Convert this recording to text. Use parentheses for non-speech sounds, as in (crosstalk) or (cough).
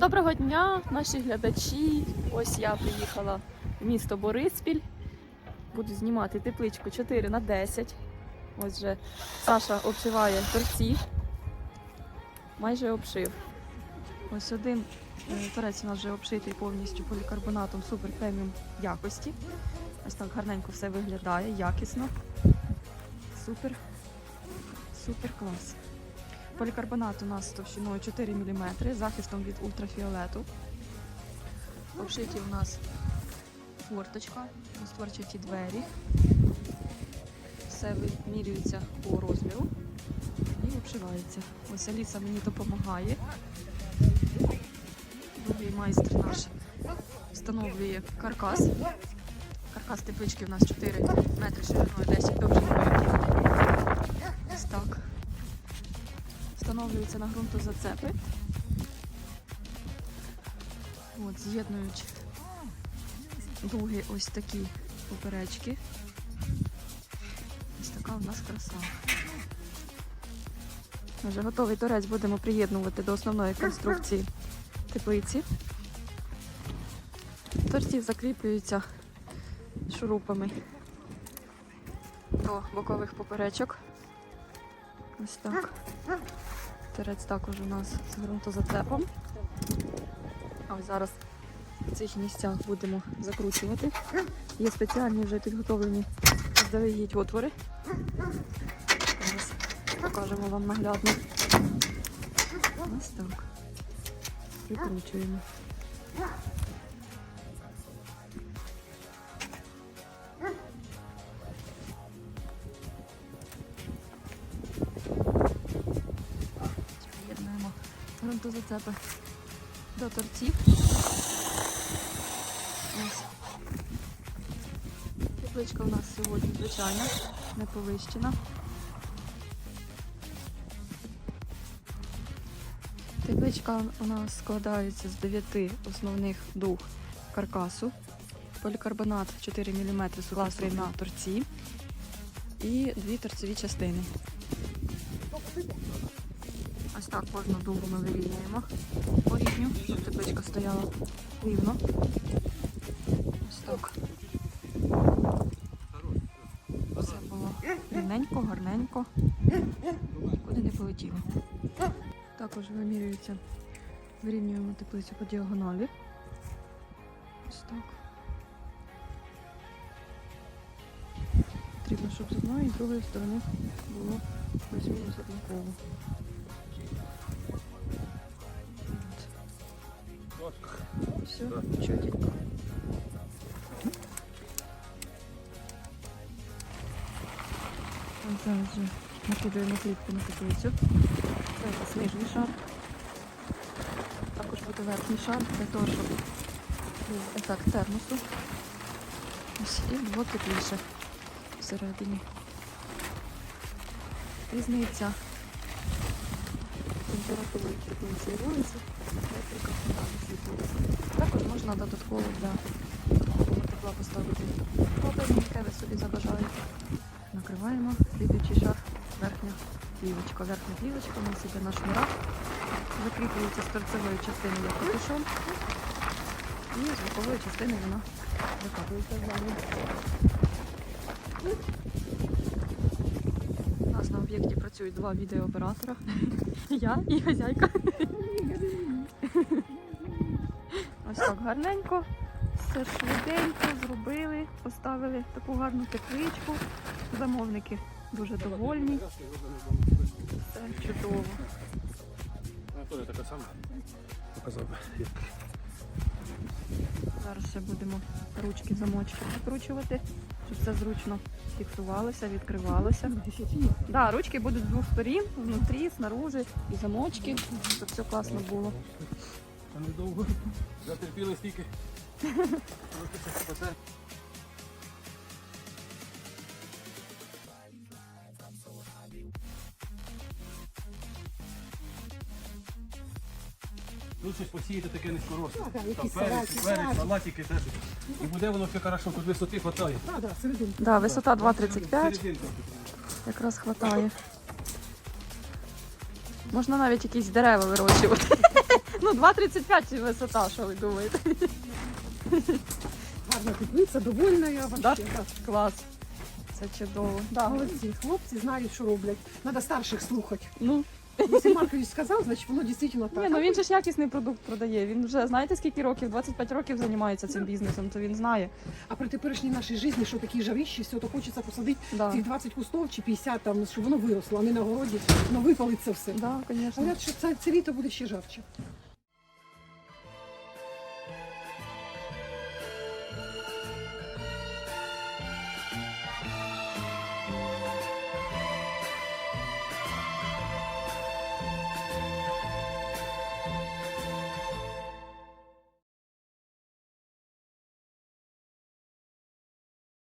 Доброго дня, наші глядачі. Ось я приїхала в місто Бориспіль. Буду знімати тепличку 4 на 10. Ось вже Саша обшиває торці. Майже обшив. Ось один е, торець у нас вже обшитий повністю полікарбонатом супер преміум якості. Ось так гарненько все виглядає, якісно. Супер, супер клас. Полікарбонат у нас товщиною 4 мм, захистом від ультрафіолету. Обшиті у нас форточка, створчаті двері. Все вимірюється по розміру і обшивається. Ось Аліса мені допомагає. Другий майстер наш встановлює каркас. Каркас теплички у нас 4 метри шириною, 10 довжиною. Встановлюються на ґрунтозацепи. От, з'єднують дуги ось такі поперечки. Ось така у нас краса. Вже готовий торець будемо приєднувати до основної конструкції теплиці. Торці закріплюються шурупами до бокових поперечок. Ось так. Терець також у нас з ґрунтозацепом. А зараз в цих місцях будемо закручувати. Є спеціальні вже підготовлені заздалегідь отвори. Зараз покажемо вам наглядно. Ось так. Прикручуємо. Ґрунтозацепи до торців. Ось. Тепличка у нас сьогодні звичайна, не повищена. Тепличка у нас складається з 9 основних дуг каркасу, полікарбонат 4 мм з сугласний на торці і дві торцеві частини. Ось так кожну дугу ми вирівнюємо по рівню, щоб тепличка стояла рівно. Ось так. Все було рівненько, гарненько. Нікуди не полетіло. Також вимірюється, вирівнюємо теплицю по діагоналі. Ось так. Потрібно, щоб з одної і з другої сторони було плюс-мінус однаково. Все. Ось Зараз вже накидаємо плівку на теплицю. Це нижній шар. Також буде верхній шар для того, щоб був ефект термосу. Ось і було тепліше всередині. Різниця Також можна додатково для тепла поставити топливо, яке ви собі забажаєте. Накриваємо слідуючий шар, верхня плівочка. Верхня плівочка у нас іде на шнурах, закріплюється з торцевої частини як капюшон, і з бокової частини вона викатується нас на об'єкті працюють два відеооператора. (laughs) Я і хазяйка. (laughs) Ось так гарненько. Все швиденько зробили, поставили таку гарну тепличку. Замовники дуже довольні. Все чудово. Така сама. Показав Зараз ще будемо ручки, замочки прикручувати, щоб все зручно фіксувалося, відкривалося. Да, ручки будуть з двох сторін, внутрі, снаружи, і замочки, щоб все класно було. Та недовго. Затерпіли стільки. (laughs) Тут щось посіяти таке низькоросле. Там перець, перець, салатики теж. І буде воно все хорошо, тут висоти хватає. Да, висота 2,35, Серединка. якраз хватає. Можна навіть якісь дерева вирощувати (laughs) Ну, 2,35 висота, що ви думаєте? Гарна теплиця, довольна я Да? вообще. Да. Клас. Це чудово. Да. Молодці, хлопці знають, що роблять. Треба старших слухати. Ну, Якщо Маркович сказав, значить воно дійсно так. ні, ну він же ж якісний продукт продає. Він вже знаєте скільки років? 25 років займається цим бізнесом, то він знає. А при теперішній нашій житті, що такі жарищі, все, то хочеться посадити Да. цих 20 кустов чи 50, там, щоб воно виросло, а не на городі, воно випалиться все. Да, звісно. Говорять, що це, це літо буде ще жарче.